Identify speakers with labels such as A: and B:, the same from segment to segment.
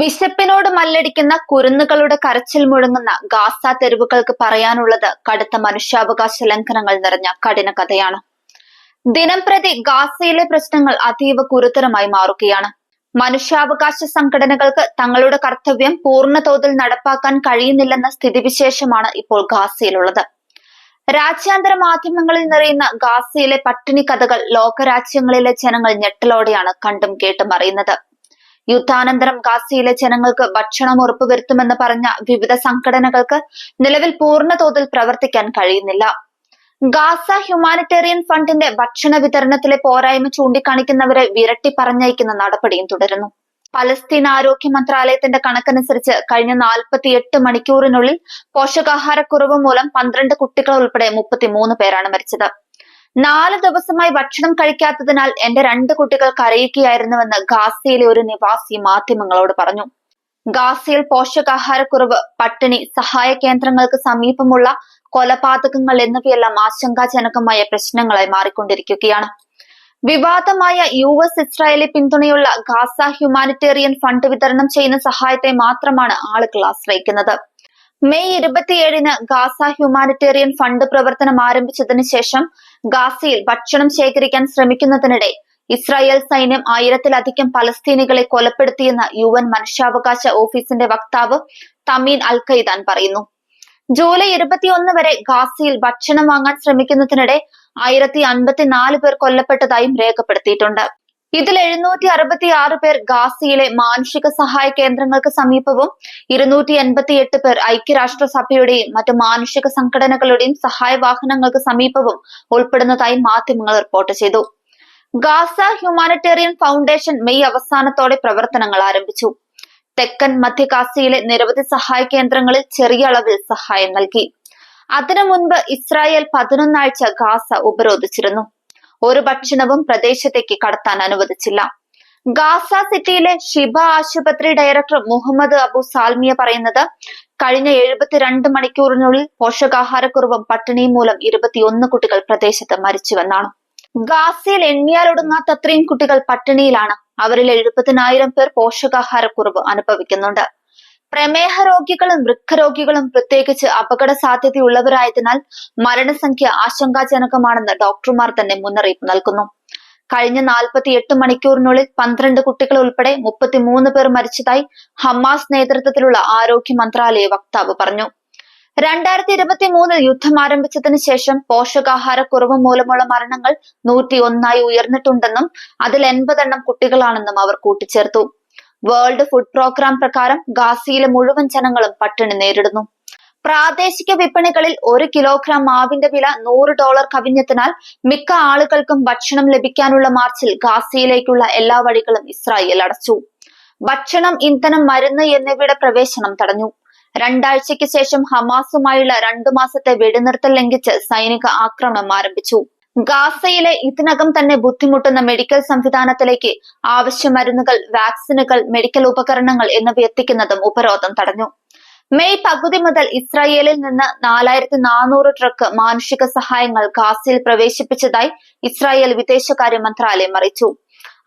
A: വിശപ്പിനോട് മല്ലടിക്കുന്ന കുരുന്നുകളുടെ കരച്ചിൽ മുഴങ്ങുന്ന ഗാസ തെരുവുകൾക്ക് പറയാനുള്ളത് കടുത്ത മനുഷ്യാവകാശ ലംഘനങ്ങൾ നിറഞ്ഞ കഠിന കഥയാണ്. ദിനം പ്രതി ഗാസയിലെ പ്രശ്നങ്ങൾ അതീവ ഗുരുതരമായി മാറുകയാണ്. മനുഷ്യാവകാശ സംഘടനകൾക്ക് തങ്ങളുടെ കർത്തവ്യം പൂർണ തോതിൽ നടപ്പാക്കാൻ കഴിയുന്നില്ലെന്ന സ്ഥിതിവിശേഷമാണ് ഇപ്പോൾ ഗാസയിലുള്ളത്. രാജ്യാന്തര മാധ്യമങ്ങളിൽ നിറയുന്ന ഗാസയിലെ പട്ടിണി കഥകൾ ലോകരാജ്യങ്ങളിലെ ജനങ്ങൾ ഞെട്ടലോടെയാണ് കണ്ടും കേട്ടും അറിയുന്നത്. യുദ്ധാനന്തരം ഗാസയിലെ ജനങ്ങൾക്ക് ഭക്ഷണം ഉറപ്പുവരുത്തുമെന്ന് പറഞ്ഞ വിവിധ സംഘടനകൾക്ക് നിലവിൽ പൂർണ തോതിൽ പ്രവർത്തിക്കാൻ കഴിയുന്നില്ല. ഗാസ ഹ്യൂമാനിറ്റേറിയൻ ഫണ്ടിന്റെ ഭക്ഷണ വിതരണത്തിലെ പോരായ്മ ചൂണ്ടിക്കാണിക്കുന്നവരെ വിരട്ടി പറഞ്ഞയക്കുന്ന നടപടിയും തുടരുന്നു. പലസ്തീൻ ആരോഗ്യ മന്ത്രാലയത്തിന്റെ കണക്കനുസരിച്ച് കഴിഞ്ഞ നാൽപ്പത്തിയെട്ട് മണിക്കൂറിനുള്ളിൽ പോഷകാഹാരക്കുറവ് മൂലം പന്ത്രണ്ട് കുട്ടികൾ ഉൾപ്പെടെ മുപ്പത്തിമൂന്ന് പേരാണ് മരിച്ചത്. നാല് ദിവസമായി ഭക്ഷണം കഴിക്കാത്തതിനാൽ എന്റെ രണ്ട് കുട്ടികൾ കരയുകയായിരുന്നുവെന്ന് ഗാസയിലെ ഒരു നിവാസി മാധ്യമങ്ങളോട് പറഞ്ഞു. ഗാസയിൽ പോഷകാഹാരക്കുറവ് പട്ടിണി സഹായ കേന്ദ്രങ്ങൾക്ക് സമീപമുള്ള കൊലപാതകങ്ങൾ എന്നിവയെല്ലാം ആശങ്കാജനകമായ പ്രശ്നങ്ങളായി മാറിക്കൊണ്ടിരിക്കുകയാണ്. വിവാദമായ യു എസ് ഇസ്രായേലി പിന്തുണയുള്ള ഗാസ ഹ്യൂമാനിറ്റേറിയൻ ഫണ്ട് വിതരണം ചെയ്യുന്ന സഹായത്തെ മാത്രമാണ് ആളുകൾ ആശ്രയിക്കുന്നത്. മെയ് ഇരുപത്തിയേഴിന് ഗാസ ഹ്യൂമാനിറ്റേറിയൻ ഫണ്ട് പ്രവർത്തനം ആരംഭിച്ചതിന് ശേഷം ഗാസയിൽ ഭക്ഷണം ശേഖരിക്കാൻ ശ്രമിക്കുന്നതിനിടെ ഇസ്രായേൽ സൈന്യം ആയിരത്തിലധികം പലസ്തീനികളെ കൊലപ്പെടുത്തിയെന്ന് യു എൻ മനുഷ്യാവകാശ ഓഫീസിന്റെ വക്താവ് തമീൻ അൽ ഖൈദാൻ പറയുന്നു. ജൂലൈ ഇരുപത്തിയൊന്ന് വരെ ഗാസയിൽ ഭക്ഷണം വാങ്ങാൻ ശ്രമിക്കുന്നതിനിടെ ആയിരത്തി അൻപത്തിനാല് പേർ കൊല്ലപ്പെട്ടതായും രേഖപ്പെടുത്തിയിട്ടുണ്ട്. ഇതിൽ എഴുന്നൂറ്റി അറുപത്തി ആറ് പേർ ഗാസയിലെ മാനുഷിക സഹായ കേന്ദ്രങ്ങൾക്ക് സമീപവും ഇരുന്നൂറ്റി എൺപത്തി എട്ട് പേർ ഐക്യരാഷ്ട്രസഭയുടെയും മറ്റു മാനുഷിക സംഘടനകളുടെയും സഹായ വാഹനങ്ങൾക്ക് സമീപവും ഉൾപ്പെടുന്നതായി മാധ്യമങ്ങൾ റിപ്പോർട്ട് ചെയ്തു. ഗാസ ഹ്യൂമാനിറ്റേറിയൻ ഫൗണ്ടേഷൻ മെയ് അവസാനത്തോടെ പ്രവർത്തനങ്ങൾ ആരംഭിച്ചു. തെക്കൻ മധ്യ ഗാസയിലെ നിരവധി സഹായ കേന്ദ്രങ്ങളിൽ ചെറിയ അളവിൽ സഹായം നൽകി. അതിനു മുൻപ് ഇസ്രായേൽ പതിനൊന്നാഴ്ച ഗാസ ഉപരോധിച്ചിരുന്നു. ഒരു ഭക്ഷണവും പ്രദേശത്തേക്ക് കടത്താൻ അനുവദിച്ചില്ല. ഗാസ സിറ്റിയിലെ ഷിബ ആശുപത്രി ഡയറക്ടർ മുഹമ്മദ് അബു സാൽമിയ പറയുന്നത് കഴിഞ്ഞ എഴുപത്തിരണ്ട് മണിക്കൂറിനുള്ളിൽ പോഷകാഹാരക്കുറവും പട്ടിണിയും മൂലം ഇരുപത്തിയൊന്ന് കുട്ടികൾ പ്രദേശത്ത് മരിച്ചുവെന്നാണ്. ഗാസയിൽ എണ്ണിയാലൊടുങ്ങാത്തത്രയും കുട്ടികൾ പട്ടിണിയിലാണ്. അവരിൽ എഴുപതിനായിരം പേർ പോഷകാഹാരക്കുറവ് അനുഭവിക്കുന്നുണ്ട്. പ്രമേഹ രോഗികളും വൃക്കരോഗികളും പ്രത്യേകിച്ച് അപകട സാധ്യതയുള്ളവരായതിനാൽ മരണസംഖ്യ ആശങ്കാജനകമാണെന്ന് ഡോക്ടർമാർ തന്നെ മുന്നറിയിപ്പ് നൽകുന്നു. കഴിഞ്ഞ നാൽപ്പത്തി എട്ട് മണിക്കൂറിനുള്ളിൽ പന്ത്രണ്ട് കുട്ടികൾ ഉൾപ്പെടെ മുപ്പത്തിമൂന്ന് പേർ മരിച്ചതായി ഹമാസ് നേതൃത്വത്തിലുള്ള ആരോഗ്യ മന്ത്രാലയ വക്താവ് പറഞ്ഞു. രണ്ടായിരത്തി ഇരുപത്തി മൂന്നിൽ യുദ്ധം ആരംഭിച്ചതിനു ശേഷം പോഷകാഹാരക്കുറവ് മൂലമുള്ള മരണങ്ങൾ നൂറ്റി ഒന്നായി ഉയർന്നിട്ടുണ്ടെന്നും അതിൽ എൺപതെണ്ണം കുട്ടികളാണെന്നും അവർ കൂട്ടിച്ചേർത്തു. വേൾഡ് ഫുഡ് പ്രോഗ്രാം പ്രകാരം ഗാസിയിലെ മുഴുവൻ ജനങ്ങളും പട്ടിണി നേരിടുന്നു. പ്രാദേശിക വിപണികളിൽ ഒരു കിലോഗ്രാം മാവിന്റെ വില നൂറ് ഡോളർ കവിഞ്ഞതിനാൽ മിക്ക ആളുകൾക്കും ഭക്ഷണം ലഭിക്കാനുള്ള മാർച്ചിൽ ഗാസിയിലേക്കുള്ള എല്ലാ വഴികളും ഇസ്രായേൽ അടച്ചു. ഭക്ഷണം ഇന്ധനം മരുന്ന് എന്നിവയുടെ പ്രവേശനം തടഞ്ഞു. രണ്ടാഴ്ചയ്ക്ക് ശേഷം ഹമാസുമായുള്ള രണ്ടു മാസത്തെ വെടിനിർത്തൽ ലംഘിച്ച് സൈനിക ആക്രമണം ആരംഭിച്ചു. ഗാസയിലെ ഇതിനകം തന്നെ ബുദ്ധിമുട്ടുന്ന മെഡിക്കൽ സംവിധാനത്തിലേക്ക് ആവശ്യ മരുന്നുകൾ വാക്സിനുകൾ മെഡിക്കൽ ഉപകരണങ്ങൾ എന്നിവ എത്തിക്കുന്നതും ഉപരോധം തടഞ്ഞു. മെയ് പകുതി മുതൽ ഇസ്രായേലിൽ നിന്ന് നാലായിരത്തി നാനൂറ് ട്രക്ക് മാനുഷിക സഹായങ്ങൾ ഗാസയിൽ പ്രവേശിപ്പിച്ചതായി ഇസ്രായേൽ വിദേശകാര്യ മന്ത്രാലയം അറിയിച്ചു.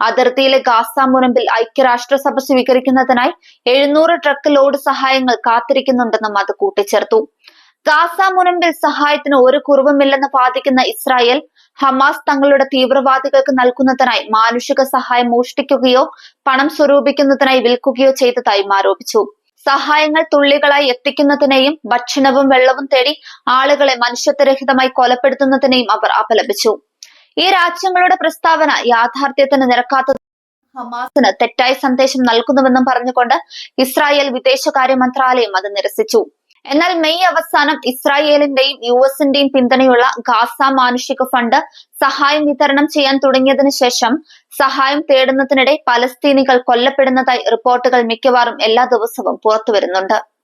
A: അതിർത്തിയിലെ ഗാസ മുനമ്പിൽ ഐക്യരാഷ്ട്രസഭ സ്വീകരിക്കുന്നതിനായി എഴുന്നൂറ് ട്രക്ക് ലോഡ് സഹായങ്ങൾ കാത്തിരിക്കുന്നുണ്ടെന്നും അത് കൂട്ടിച്ചേർത്തു. ഗാസ മുനമ്പിൽ സഹായത്തിന് ഒരു കുറവുമില്ലെന്ന് വാദിക്കുന്ന ഇസ്രായേൽ ഹമാസ് തങ്ങളുടെ തീവ്രവാദികൾക്ക് നൽകുന്നതിനായി മാനുഷിക സഹായം മോഷ്ടിക്കുകയോ പണം സ്വരൂപിക്കുന്നതിനായി വിൽക്കുകയോ ചെയ്തതായും ആരോപിച്ചു. സഹായങ്ങൾ തുള്ളികളായി എത്തിക്കുന്നതിനെയും ഭക്ഷണവും വെള്ളവും തേടി ആളുകളെ മനുഷ്യത്വരഹിതമായി കൊലപ്പെടുത്തുന്നതിനെയും അവർ അപലപിച്ചു. ഈ രാജ്യങ്ങളുടെ പ്രസ്താവന യാഥാർത്ഥ്യത്തിന് നിരക്കാത്ത ഹമാസിന് തെറ്റായ സന്ദേശം നൽകുന്നുവെന്നും പറഞ്ഞുകൊണ്ട് ഇസ്രായേൽ വിദേശകാര്യ മന്ത്രാലയം അത് നിരസിച്ചു. എന്നാൽ മെയ് അവസാനം ഇസ്രായേലിന്റെയും യു എസിന്റെയും പിന്തുണയുള്ള ഗാസ മാനുഷിക ഫണ്ട് സഹായം വിതരണം ചെയ്യാൻ തുടങ്ങിയതിനു ശേഷം സഹായം തേടുന്നതിനിടെ പലസ്തീനികൾ കൊല്ലപ്പെടുന്നതായി റിപ്പോർട്ടുകൾ മിക്കവാറും എല്ലാ ദിവസവും പുറത്തുവരുന്നുണ്ട്